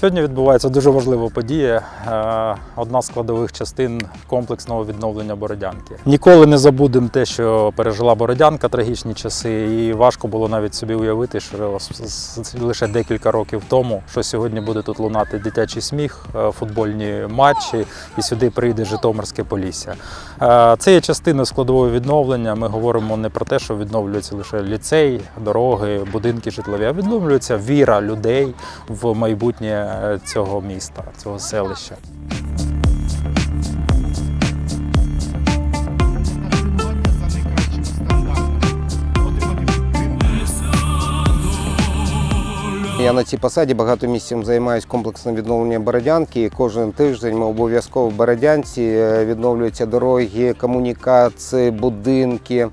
Сьогодні відбувається дуже важлива подія. е, Одна з складових частин комплексного відновлення Бородянки. Ніколи не забудемо те, що пережила Бородянка трагічні часи, і важко було навіть собі уявити, що лише декілька років тому, що сьогодні буде тут лунати дитячий сміх, е, футбольні матчі, і сюди прийде Житомирське Полісся. Е, Це є частина складового відновлення. Ми говоримо не про те, що відновлюється лише ліцей, дороги, будинки житлові, а відновлюється віра людей в майбутнє цього міста, цього селища. Я на цій посаді багато місяців займаюся комплексним відновленням Бородянки. І Кожен тиждень ми обов'язково в Бородянці е, відновлюються дороги, комунікації, будинки,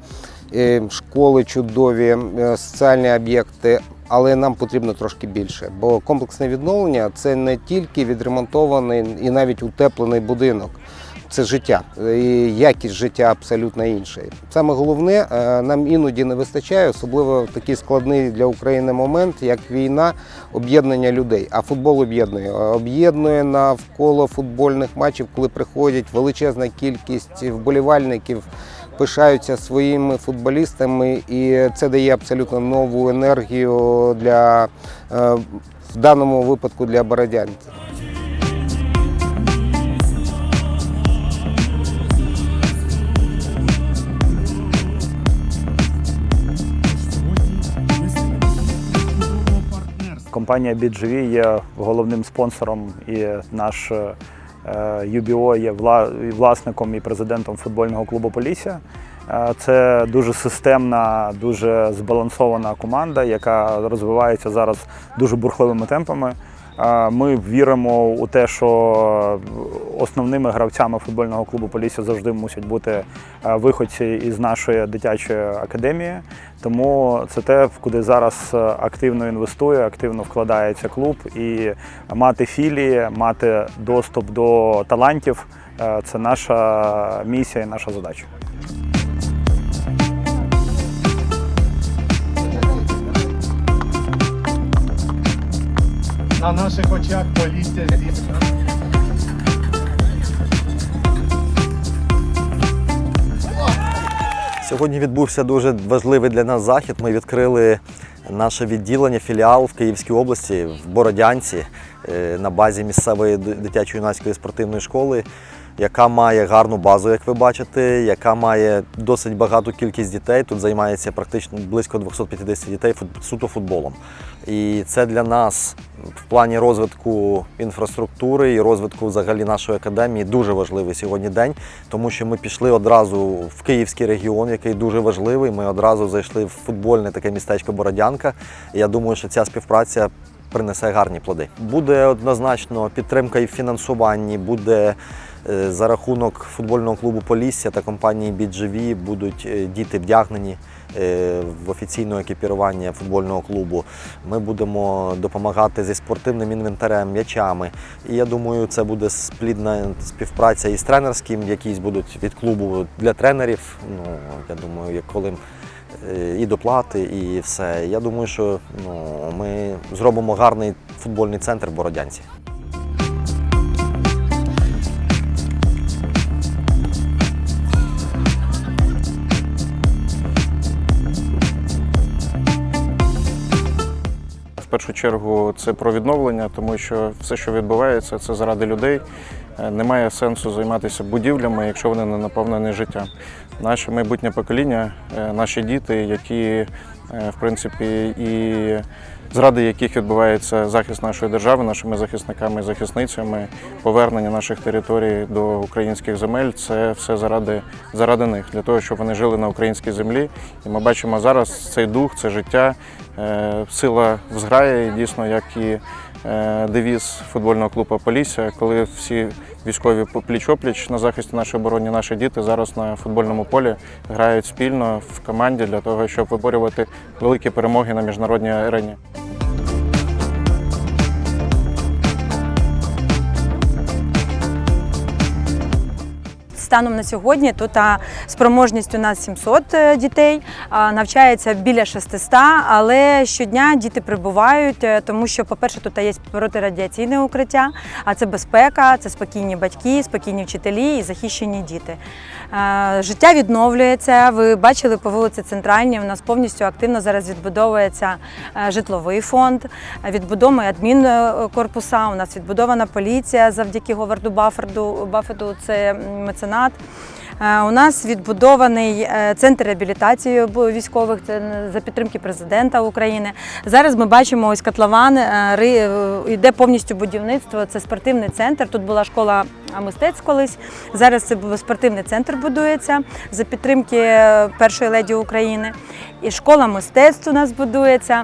е, школи чудові, е, соціальні об'єкти. Але нам потрібно трошки більше, бо комплексне відновлення це не тільки відремонтований і навіть утеплений будинок. Це життя і якість життя абсолютно інша. Саме головне, е, нам іноді не вистачає, особливо в такий складний для України момент, як війна, об'єднання людей. А футбол об'єднує. Об'єднує навколо футбольних матчів, коли приходять величезна кількість вболівальників, пишаються своїми футболістами, і це дає абсолютно нову енергію для е, в даному випадку для бородянців. Компанія BGV є головним спонсором і наш е, UBO є вла- і власником і президентом футбольного клубу Полісся. Е, Це дуже системна, дуже збалансована команда, яка розвивається зараз дуже бурхливими темпами. Ми віримо у те, що основними гравцями футбольного клубу Полісся завжди мусять бути е, виходці із нашої дитячої академії. Тому це те, куди зараз е, активно інвестує, активно вкладається клуб. І мати філії, мати доступ до талантів е, це наша місія і наша задача. На наших очах поліція здійснює. Сьогодні відбувся дуже важливий для нас захід. Ми відкрили наше відділення, філіал в Київській області в Бородянці е, на базі місцевої дитячо-юнацької спортивної школи, яка має гарну базу, як ви бачите, яка має досить багату кількість дітей. Тут займається практично близько 250 дітей суто футболом. І це для нас в плані розвитку інфраструктури і розвитку взагалі нашої академії дуже важливий сьогодні день, тому що ми пішли одразу в Київський регіон, який дуже важливий. Ми одразу зайшли в футбольне таке містечко Бородянка. І я думаю, що ця співпраця принесе гарні плоди. Буде однозначно підтримка і в фінансуванні, буде за рахунок футбольного клубу Полісся та компанії BGV будуть е, діти вдягнені е, в офіційне екіпірування футбольного клубу. Ми будемо допомагати зі спортивним інвентарем, м'ячами. І я думаю, це буде сплідна співпраця із тренерським, якісь будуть від клубу для тренерів. Ну, я думаю, як коли е, і доплати, і все. Я думаю, що ну, ми зробимо гарний футбольний центр Бородянці. Першу чергу це про відновлення, тому що все, що відбувається, це заради людей. Е, Немає сенсу займатися будівлями, якщо вони не наповнені життям. Наше майбутнє покоління, е, наші діти, які в принципі і зради яких відбувається захист нашої держави, нашими захисниками і захисницями, повернення наших територій до українських земель це все заради, заради них, для того, щоб вони жили на українській землі. І ми бачимо зараз цей дух, це життя, е, сила в зграї, дійсно, як і е, девіз футбольного клубу Полісся, коли всі військові пліч-опліч на захисті нашої оборони, наші діти зараз на футбольному полі грають спільно в команді для того, щоб виборювати великі перемоги на міжнародній арені. Станом на сьогодні тут спроможність у нас 700 е, дітей, навчається біля 600, але щодня діти прибувають, е, тому що, по-перше, тут є протирадіаційне укриття, а це безпека, це спокійні батьки, спокійні вчителі і захищені діти. Е, Життя відновлюється. Ви бачили по вулиці Центральній. У нас повністю активно зараз відбудовується житловий фонд, відбудовуємо адмінкорпуса. У нас відбудована поліція завдяки Говарду Бафферду. Баффету це меценат. Е, У нас відбудований е, центр реабілітації військових за підтримки президента України. Зараз ми бачимо ось котлован, е, йде повністю будівництво. Це спортивний центр. Тут була школа мистецтв колись. Зараз це спортивний центр будується за підтримки першої леді України. І школа мистецтв у нас будується.